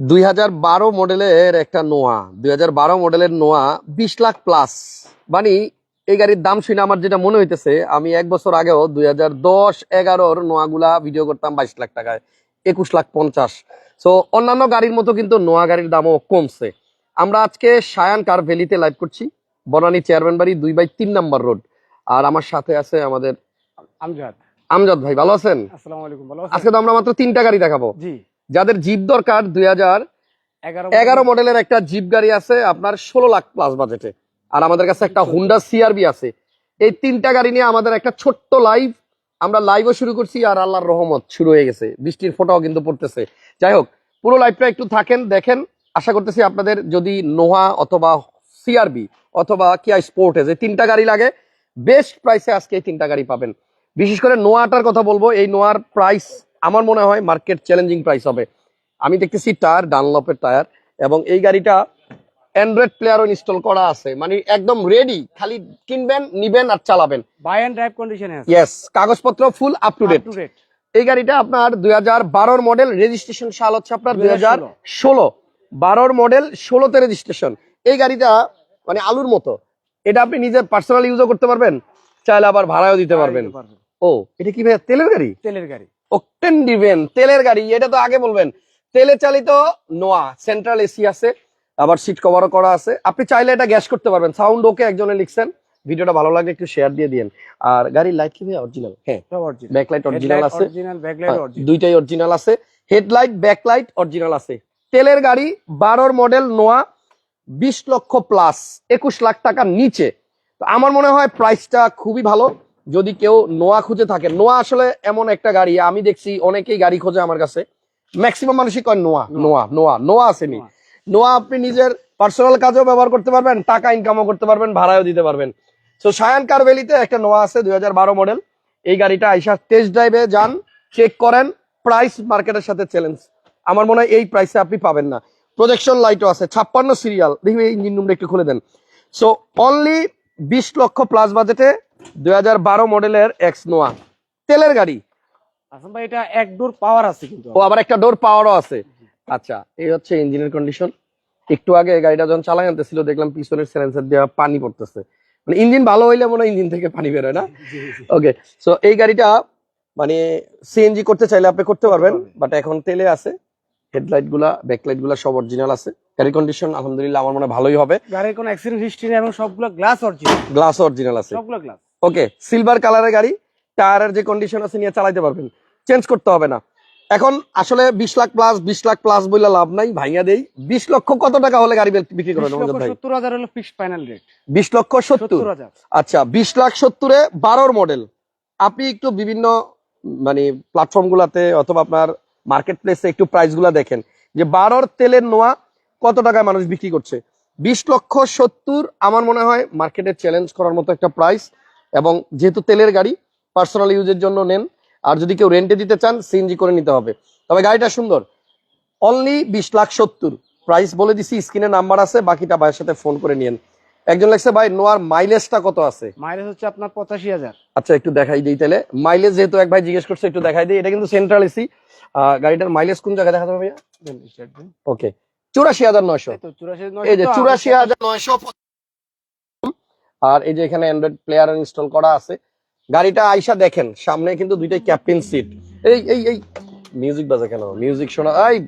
দুই হাজার বারো মডেলের একটা নোয়া দুই হাজার বারো মডেলের নোয়া বিশ লাখ প্লাস মানে এই গাড়ির দাম শুনে আমার যেটা মনে হইতেছে আমি এক বছর আগেও দুই হাজার দশ এগারোর নোয়াগুলা ভিডিও করতাম বাইশ লাখ টাকায় একুশ লাখ পঞ্চাশ। তো অন্যান্য গাড়ির মতো কিন্তু নোয়া গাড়ির দামও কমছে। আমরা আজকে সায়ান কার ভ্যালিতে লাইভ করছি বনানী চেয়ারম্যান বাড়ি দুই বাই তিন নাম্বার রোড। আর আমার সাথে আছে আমাদের আমজাদ। আমজাদ ভাই ভালো আছেন? আসসালামু আলাইকুম ভালো আছেন? আজকে তো আমরা মাত্র তিনটা গাড়ি দেখাবো। জি। যাদের জিপ দরকার দুই হাজার এগারো মডেলের একটা জিপ গাড়ি আছে আপনার ষোলো লাখ প্লাস বাজেটে আর আমাদের কাছে একটা হুন্ডা সিআরবি আছে। এই তিনটা গাড়ি নিয়ে আমাদের একটা ছোট্ট লাইভ আমরা লাইভও শুরু করছি আর আল্লাহর রহমত শুরু হয়ে গেছে। বৃষ্টির ফোটাও কিন্তু পড়তেছে। যাই হোক পুরো লাইভটা একটু থাকেন দেখেন। আশা করতেছি আপনাদের যদি নোহা অথবা সিআরবি অথবা কিয়া স্পোর্টেজ এই তিনটা গাড়ি লাগে বেস্ট প্রাইসে আজকে এই তিনটা গাড়ি পাবেন। বিশেষ করে নোয়াটার কথা বলব এই নোয়ার প্রাইস আমার মনে হয় মার্কেট চ্যালেঞ্জিং প্রাইস হবে। আমি দেখতেছি টায়ার ডানলপের টায়ার এবং এই গাড়িটা অ্যান্ড্রয়েড প্লেয়ারও ইনস্টল করা আছে। মানে একদম রেডি খালি কিনবেন নিবেন আর চালাবেন। বাই এন্ড ড্রাইভ কন্ডিশনে আছে। ইয়েস কাগজপত্র ফুল আপ টু ডেট এই গাড়িটা আপনার দুই হাজার বারোর মডেল রেজিস্ট্রেশন সাল হচ্ছে আপনার দুই হাজার 2016 ষোলো। বারোর মডেল ষোলোতে রেজিস্ট্রেশন এই গাড়িটা মানে আলুর মতো। এটা আপনি নিজে পার্সোনাল ইউজও করতে পারবেন চাইলে আবার ভাড়াও দিতে পারবেন। ও এটা কি ভাইয়া তেলের গাড়ি? তেলের গাড়ি। অকটেন দিবেন। তেলের গাড়ি এটা তো আগে বলবেন। তেলে চালিত নোয়া সেন্ট্রাল এসি আছে আবার সিট কভারও করা আছে। আপনি চাইলে এটা গ্যাস করতে পারবেন। সাউন্ড ওকে একজনে লিখছেন। ভিডিওটা ভালো লাগলে একটু শেয়ার দিয়ে দিন আর গাড়ির লাইট কি অরিজিনাল হ্যাঁ ব্যাকলাইট অরিজিনাল আছে। হ্যাঁ, অরিজিনাল দুইটাই অরিজিনাল আছে। হেডলাইট ব্যাকলাইট অরিজিনাল আছে। তেলের গাড়ি বারোর মডেল নোয়া বিশ লক্ষ প্লাস একুশ লাখ টাকার নিচে। তো আমার মনে হয় প্রাইসটা খুবই ভালো। যদি কেউ নোয়া খুঁজে থাকে নোয়া আসলে এমন একটা গাড়ি আমি দেখছি অনেকেই গাড়ি খোঁজে আমার কাছে। ম্যাক্সিমাম মানুষই কয় নোয়া নোয়া। নোয়া নোয়া আসেনি। নোয়া। নোয়া আপনি নিজের পার্সোনাল কাজেও ব্যবহার করতে পারবেন টাকা ইনকামও করতে পারবেন ভাড়াও দিতে পারবেন। তো সায়ান কারভেলিতে একটা নোয়া আছে দুই হাজার বারো মডেল এই গাড়িটা আইসা টেস্ট ড্রাইভে যান চেক করেন প্রাইস মার্কেটের সাথে চ্যালেঞ্জ আমার মনে হয় এই প্রাইসে আপনি পাবেন না। প্রজেকশন লাইটও আছে ছাপ্পান্ন সিরিয়াল দেখি ইঞ্জিন রুমটা একটু খুলে দেন। সো অনলি বিশ লক্ষ প্লাস বাজেটে দুই হাজার বারো মডেলের এক্স নোয়া তেলের গাড়ি। আসলে ভাই এটা এক ডোর পাওয়ার আছে কিন্তু ও আবার একটা ডোর পাওয়ারও আছে। আচ্ছা এই হচ্ছে ইঞ্জিনের কন্ডিশন একটু আগে গাড়িটা যখন চালাই আনতেছিল দেখলাম পিছনের সিলেন্সার দিয়ে পানি পড়তেছে। মানে ইঞ্জিন ভালো হইলে মনে হয় ইঞ্জিন থেকে পানি বেরোয় না। ওকে সো এই গাড়িটা মানে সিএনজি করতে চাইলে আপনি করতে পারবেন পারবেন। বাট এখন তেলে আছে। হেডলাইটগুলা ব্যাকলাইটগুলা সব অরিজিনাল আছে। গাড়ি কন্ডিশন আলহামদুলিল্লাহ আমার মনে ভালোই হবে। গাড়ির কোনো অ্যাক্সিডেন্ট হিস্ট্রি নেই এবং সবগুলো গ্লাস অরিজিনাল গ্লাস অরিজিনাল আছে। সবগুলো গ্লাস ওকে সিলভার কালারের গাড়ি টায়ারের যে কন্ডিশন আছে নিয়ে চালাইতে পারবেন। চেঞ্জ করতে হবে না। এখন আসলে বিশ লাখ প্লাস বিশ লাখ প্লাস লাভ নাই ভাইয়া দেই। বিশ লক্ষ কত টাকা হলে গাড়ি বিক্রি সত্তর হাজার হলো ফিক্সড ফাইনাল রেট বিশ লক্ষ সত্তর। আচ্ছা বিশ লাখ সত্তরে বারোর মডেল আপনি একটু বিভিন্ন মানে প্ল্যাটফর্ম গুলাতে অথবা আপনার মার্কেট প্লেসে একটু প্রাইসগুলা দেখেন। যে বারোর তেলের নোয়া কত টাকায় মানুষ বিক্রি করছে? বিশ লক্ষ সত্তর আমার মনে হয় মার্কেটে চ্যালেঞ্জ করার মতো একটা প্রাইস এবং যেহেতু তেলের গাড়ি পার্সোনাল ইউজের জন্য নেন। আর যদি কেউ রেন্টে দিতে চান সিএনজি করে নিতে হবে। তবে গাড়িটা সুন্দর। অনলি বিশ লাখ সত্তর। প্রাইস বলে দিছি স্ক্রিনে নাম্বার আছে বাকিটা ভাইয়ের সাথে ফোন করে নিয়েন। একজন লাগছে ভাই নোয়ার মাইলেজটা কত আছে? মাইলেজ হচ্ছে আপনার পঁচাশি হাজার। আচ্ছা একটু দেখাই দিই তাহলে। মাইলেজ যেহেতু এক ভাই জিজ্ঞেস করছে একটু দেখাই দিই। এটা কিন্তু সেন্ট্রাল এসি গাড়িটার মাইলেজ কোন জায়গায় দেখা যাবে ভাইয়া? ওকে চুরাশি হাজার নয়শো। এই যে চুরাশি হাজার নয়শো আর এই যে এখানে অ্যান্ড্রয়েড প্লেয়ার ইনস্টল করা আছে। গাড়িটা আইসা দেখেন সামনে কিন্তু দুইটাই ক্যাপ্টেন সিট এই এই এই। মিউজিক বাজে কেন? মিউজিক শোনা এই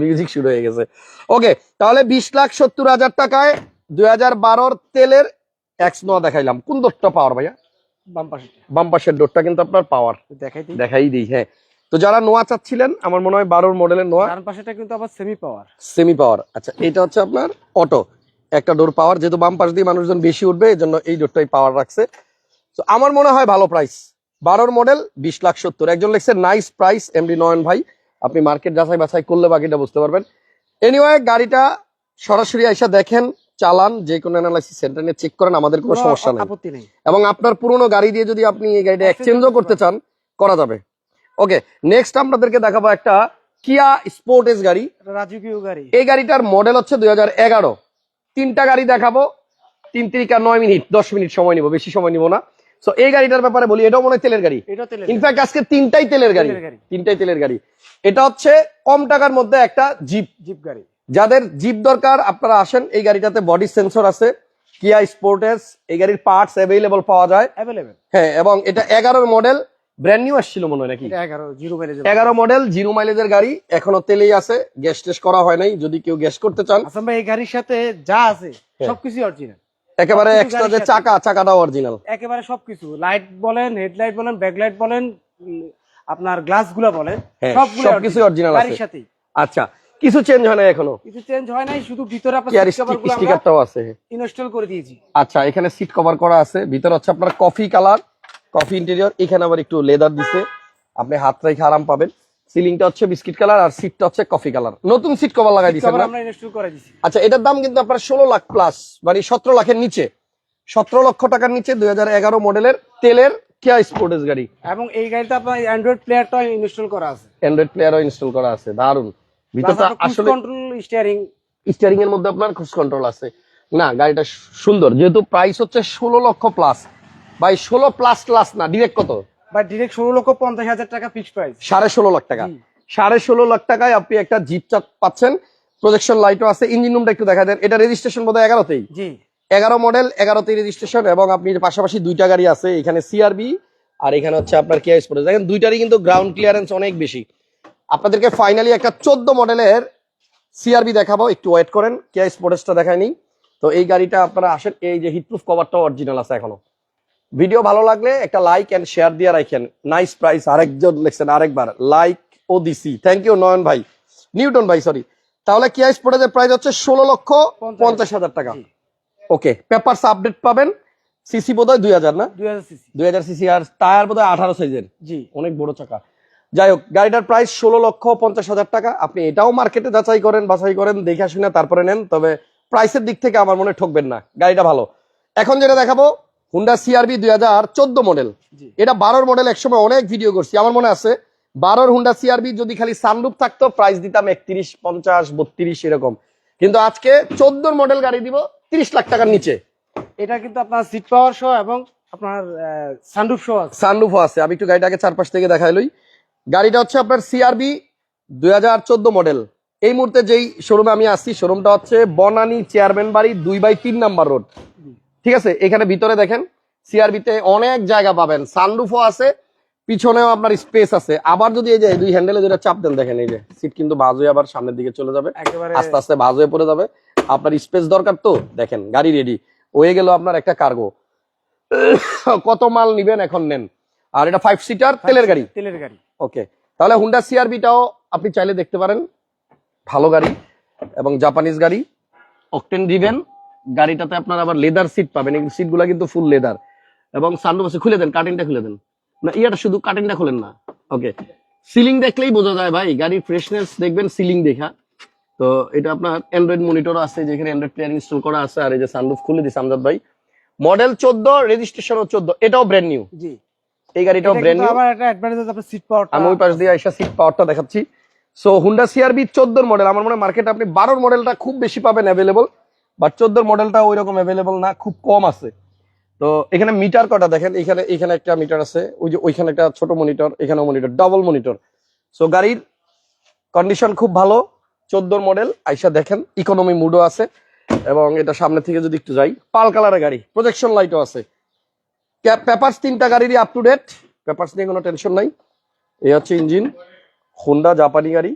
মিউজিক শুরু হয়ে গেছে। ওকে তাহলে বিশ লাখ সত্তর হাজার টাকায় দুই হাজার বারোর তেলের এক্স নোয়া দেখাইলাম। কোন দোরটা পাওয়ার ভাইয়া? বাম পাশে পাশের ডোরটা কিন্তু আপনার পাওয়ার দেখাই দেখাই দিই হ্যাঁ। তো যারা নোয়া চাচ্ছিলেন আমার মনে হয় বারোর মডেলের নোয়া। ডান পাশেটা কিন্তু আবার সেমি পাওয়ার সেমি পাওয়ার আচ্ছা এটা হচ্ছে আপনার অটো একটা ডোর পাওয়ার যেহেতু বাম পাশ দিয়ে মানুষজন বেশি উঠবে এই জন্য এই ডোরটাই পাওয়ার রাখছে। তো আমার মনে হয় ভালো প্রাইস বারোর মডেল বিশ লাখ সত্তর। একজন লিখছে নাইস প্রাইস এমডি নয়ন ভাই। আপনি মার্কেট যাচাই বাছাই করলে বাকিটা বুঝতে পারবেন। এনিওয়ে গাড়িটা সরাসরি আইসা দেখেন চালান যে কোনো অ্যানালাইসিস সেন্টার নিয়ে চেক করেন আমাদের কোনো সমস্যা নেই। নেই। এবং আপনার পুরনো গাড়ি দিয়ে যদি আপনি এই গাড়িটা এক্সচেঞ্জও করতে চান করা যাবে। ওকে নেক্সট আপনাদেরকে দেখাবো একটা কিয়া স্পোর্টেস গাড়ি। রাজকীয় গাড়ি। এই গাড়িটার মডেল হচ্ছে দুই তিনটা গাড়ি দেখাবো। তিন তিরিকা নয় মিনিট দশ মিনিট সময় নিব বেশি সময় নিব না। সো এই গাড়িটার ব্যাপারে বলি এটাও মনে হয় তেলের গাড়ি। ইনফ্যাক্ট আজকে তিনটাই তেলের গাড়ি। তিনটাই তেলের গাড়ি। এটা হচ্ছে কম টাকার মধ্যে একটা জিপ জিপ গাড়ি। যাদের জিপ দরকার আপনারা আসেন এই গাড়িটাতে বডি সেন্সর আছে। কিয়া স্পোর্টেস এই গাড়ির পার্টস অ্যাভেলেবল পাওয়া যায়। হ্যাঁ এবং এটা এগারোর মডেল ব্র্যান্ড নিউ আসছিল মনে হয় নাকি? এগারো মডেল জিরো মাইলেজের গাড়ি এখনও তেলেই আছে গ্যাস টেস্ট করা হয় নাই যদি কেউ গ্যাস করতে চান। ভাই এই গাড়ির সাথে যা আছে হ্যাঁ। সবকিছু অরিজিনাল একেবারে সবকিছু এক্সট্রা যে চাকা চাকাটাও অরিজিনাল একেবারে সবকিছু। লাইট বলেন হেডলাইট বলেন ব্যাকলাইট বলেন আপনার গ্লাসগুলা বলেন হ্যাঁ, original আছে। গাড়ির সাথেই। আচ্ছা কিছু চেঞ্জ হয় না এখনও? কিছু চেঞ্জ হয় নাই শুধু ভিতরে আপনার স্টিকারটাও আছে। ইনস্টল করে দিয়েছি। আচ্ছা এখানে সিট কভার করা আছে ভিতরে হচ্ছে আপনার কফি কালার কফি ইন্টেরিয়র এখানে আবার একটু লেদার দিছে। আপনি হাত রেখে আরাম পাবেন। সিলিংটা হচ্ছে বিস্কিট কালার আর সিটটা হচ্ছে কফি কালার নতুন সিট কভার লাগাই দিয়েছেন কভার আমরা ইনস্টল করে দিয়েছি আচ্ছা এটার দাম কিন্তু আপনার ষোলো লাখ প্লাস মানে সতেরো লাখের নিচে। সতেরো লক্ষ টাকার নিচে দুই মডেলের তেলের কিয়া স্পোর্টেস গাড়ি। এবং এই গাড়িতে আপনার অ্যান্ড্রয়েড প্লেয়ারটা ইনস্টল করা আছে। অ্যান্ড্রয়েড প্লেয়ারও ইনস্টল করা আছে দারুণ ভিতরটা আসলে কন্ট্রোল স্টিয়ারিং স্টিয়ারিং এর মধ্যে আপনার ক্রুজ কন্ট্রোল আছে। না গাড়িটা সুন্দর যেহেতু প্রাইস হচ্ছে ষোলো লক্ষ প্লাস ভাই ষোলো প্লাস প্লাস না ডিরেক্ট কত? বা ডিরেক্ট ষোলো লক্ষ পঞ্চাশ হাজার টাকা ফিক্সড প্রাইস সাড়ে ষোলো লাখ টাকা। সাড়ে ষোলো লাখ টাকায় আপনি একটা জিপ চাপ পাচ্ছেন প্রজেকশন লাইটও আছে ইঞ্জিন রুমটা একটু দেখা দেন। এটা রেজিস্ট্রেশন বোধহয় এগারোতেই? জি। এগারো মডেল এগারোতেই রেজিস্ট্রেশন এবং আপনি পাশাপাশি দুইটা গাড়ি আছে এখানে সিআরবি আর এখানে হচ্ছে আপনার কেয়ার স্পোর্টস দেখেন দুইটারই কিন্তু গ্রাউন্ড ক্লিয়ারেন্স অনেক বেশি। আপনাদেরকে ফাইনালি একটা চোদ্দ মডেলের সিআরবি দেখাবো একটু ওয়েট করেন কেয়ার স্পোর্টসটা দেখায়নি। তো এই গাড়িটা আপনারা আসেন এই যে হিটপ্রুফ কভারটা অরিজিনাল আছে এখনও। ভিডিও ভালো লাগলে একটা লাইক এন্ড শেয়ার দিয়ে রাখেন। নাইস প্রাইস আরেকজন লিখছেন আরেকবার লাইক ও দিছি থ্যাংক ইউ নয়ন ভাই। নিউটন ভাই সরি তাহলে কিয়া স্পোর্টের প্রাইস হচ্ছে ষোলো লক্ষ পঞ্চাশ হাজার। টাকা। ওকে পেপারস আপডেট পাবেন। সিসি বোধ হয় দুই হাজার না? দুই হাজার সিসি আর টায়ার বোধ হয় আঠারো সাইজের জি। অনেক বড় চাকা। যাই হোক গাড়িটার প্রাইস ষোলো লক্ষ পঞ্চাশ হাজার টাকা। আপনি এটাও মার্কেটে যাচাই করেন বাছাই করেন দেখে শুনে তারপরে নেন। তবে প্রাইসের দিক থেকে আমার মনে ঠকবেন না। গাড়িটা ভালো। এখন যেটা দেখাবো হুন্ডা সিআরবি দুই হাজার চোদ্দ মডেল এটা বারোর মডেল একসময় অনেক ভিডিও করছি। আমার মনে আছে বারোর হুন্ডা সিআরবি যদি খালি সানরুপ থাকতো প্রাইস দিতাম একত্রিশ পঞ্চাশ বত্রিশ এরকম। কিন্তু আজকে চোদ্দোর মডেল গাড়ি দিব তিরিশ লাখ টাকার নিচে। এটা কিন্তু আপনার সিট পাওয়ার সহ এবং আপনার সানরুফ সহ আছে। সানরুফও আছে। আমি একটু গাড়িটাকে চারপাশ থেকে দেখাই লই। গাড়িটা হচ্ছে আপনার সিআরবি দুই হাজার চোদ্দ মডেল এই মুহূর্তে যেই শোরুমে আমি আসছি শোরুমটা হচ্ছে বনানী চেয়ারম্যান বাড়ি দুই বাই তিন নাম্বার রোড ঠিক আছে এখানে ভিতরে দেখেন সিআরবিতে অনেক জায়গা পাবেন। সানরুফও আছে পিছনেও আপনার স্পেস আছে। আবার যদি এই যে দুই হ্যান্ডেলে যেটা চাপ দেন দেখেন এই যে সিট কিন্তু বাজ হয়ে আবার সামনের দিকে চলে যাবে। আস্তে আস্তে ভাজ হয়ে পড়ে যাবে। আপনার স্পেস দরকার তো দেখেন গাড়ি রেডি হয়ে গেল আপনার একটা কার্গো কত মাল নিবেন এখন নেন? আর এটা ফাইভ সিটার তেলের গাড়ি? তেলের গাড়ি। ওকে তাহলে হুন্ডা সিআরবিটাও আপনি চাইলে দেখতে পারেন। ভালো গাড়ি এবং জাপানিজ গাড়ি। অকটেন দিবেন গাড়িটাতে আপনার আবার লেদার সিট পাবেন এই সিটগুলো কিন্তু ফুল লেদার এবং সানরুফ আছে খুলে দেন কার্টেনটা খুলে দেন। না ইয়াটা শুধু কার্টেনটা খুলেন না। ওকে সিলিং দেখলেই বোঝা যায় ভাই গাড়ির ফ্রেশনেস দেখবেন সিলিং দেখা। তো এটা আপনার অ্যান্ড্রয়েড মনিটর আছে যেখানে অ্যান্ড্রয়েড প্লেয়ার ইনস্টল করা আছে আর এই যে সানরুফ খুলে দিছে আমজাদ ভাই। মডেল চোদ্দ রেজিস্ট্রেশনও চোদ্দ এটাও ব্র্যান্ড নিউ জি। এই গাড়িটাও ব্র্যান্ড নিউ আবার একটা অ্যাডভান্টেজ আপনার সিট পাওয়ারটা আমি ওই পাশ দিয়ে আইসা সিট পাওয়ারটা দেখাচ্ছি। সো হুন্ডা সিআরবি চোদ্দোর মডেল আমার মনে হয় মার্কেটে আপনি বারোর মডেলটা খুব বেশি পাবেন অ্যাভেলেবল বাট চোদ্দোর মডেলটা ওই রকম অ্যাভেলেবল না, খুব কম আছে। তো এখানে মিটার কটা দেখেন, এখানে এখানে একটা মিটার আছে, ওই যে ওইখানে একটা ছোট মনিটর, এখানেও মনিটর ডাবল মনিটর। সো গাড়ির কন্ডিশন খুব ভালো, চোদ্দোর মডেল, আইসা দেখেন ইকোনমি মুডও আছে, এবং এটা সামনে থেকে যদি একটু যাই, পাল কালারের গাড়ি প্রজেকশন লাইটও আছে। পেপার্স তিনটা গাড়িরই আপ টু ডেট পেপার্স নিয়ে কোনো টেনশন নাই। এই হচ্ছে ইঞ্জিন হোন্ডা জাপানি গাড়ি।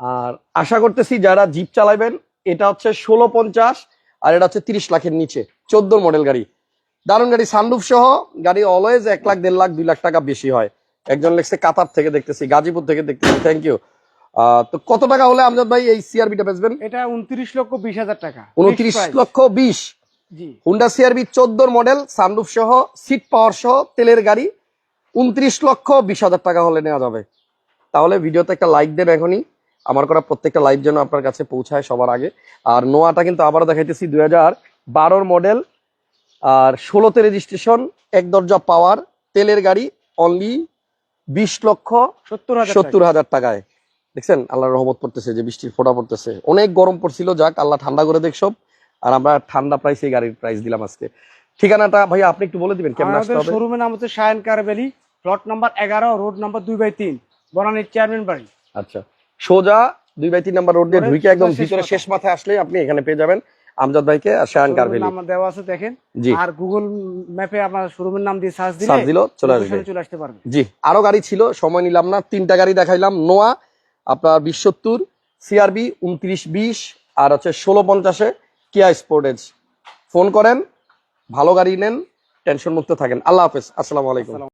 আর আশা করতেছি যারা জিপ চালাবেন এটা হচ্ছে ষোলো পঞ্চাশ আর এটা হচ্ছে তিরিশ লাখের নিচে চোদ্দ মডেল গাড়ি। দারুণ গাড়ি সানরুফ সহ গাড়ি অলওয়েজ এক লাখ দেড় লাখ দুই লাখ টাকা বেশি হয়। একজন লেখছে কাতার থেকে দেখতেছি গাজীপুর থেকে দেখতেছি থ্যাংক ইউ তো কত টাকা হলে আমজাদ ভাই এই সিআরবিটা বেচবেন? এটা উনত্রিশ লক্ষ বিশ হাজার টাকা। উনত্রিশ লক্ষ বিশ। হুন্ডা সিআরবি চোদ্দোর মডেল সানরুফ সহ সিট পাওয়ার সহ তেলের গাড়ি উনত্রিশ লক্ষ বিশ হাজার টাকা হলে নেওয়া যাবে। তাহলে ভিডিওতে একটা লাইক দেন এখনই। আমার করা প্রত্যেকটা লাইভ যেন আপনার কাছে পৌঁছায় সবার আগে। আর নোয়াটা কিন্তু আবারও দেখাইতেছি দুই হাজার বারোর মডেল আর ষোলোতে রেজিস্ট্রেশন এক দরজা পাওয়ার তেলের গাড়ি অনলি বিশ লক্ষ সত্তর হাজার সত্তর হাজার টাকায়। দেখছেন? আল্লাহ রহমত পড়তেছে যে বৃষ্টির ফোটা পড়তেছে। অনেক গরম পড়ছিল যাক আল্লাহ ঠান্ডা করে দেখ সব। আর আমরা ঠান্ডা প্রাইস এই গাড়ির প্রাইস দিলাম আজকে। ঠিকানাটা ভাই আপনি একটু বলে দিবেন কেমন আসতে হবে? শোরুমের নাম হচ্ছে Shayan car valley plot number এগারো রোড নাম্বার দুই বাই তিন বনানীর চেয়ারম্যান বাড়ি। আচ্ছা। সোজা দুই বাই তিন নাম্বার রোড দিয়ে ঢুকে একদম ভিতরে। শেষ মাথায় আসলে আপনি এখানে পেয়ে যাবেন। আমজাদ ভাইকে আর শোরুমের কারভেলি। নাম দেওয়া আছে দেখেন। জি। আর গুগল ম্যাপে আপনার শোরুমের নাম দিয়ে সার্চ দিলে সার্চ দিলো চলে আসবে। চলে আসতে পারবে। জি আরও গাড়ি ছিল সময় নিলাম না তিনটা গাড়ি দেখাইলাম। নোয়া আপনার বিশ সত্তর সিআরবি উনত্রিশ বিশ আর হচ্ছে ষোলো পঞ্চাশে কিয়া স্পোর্টেজ ফোন করেন ভালো গাড়ি নেন টেনশন মুক্ত থাকেন। আল্লাহ হাফেজ আসসালামু আলাইকুম।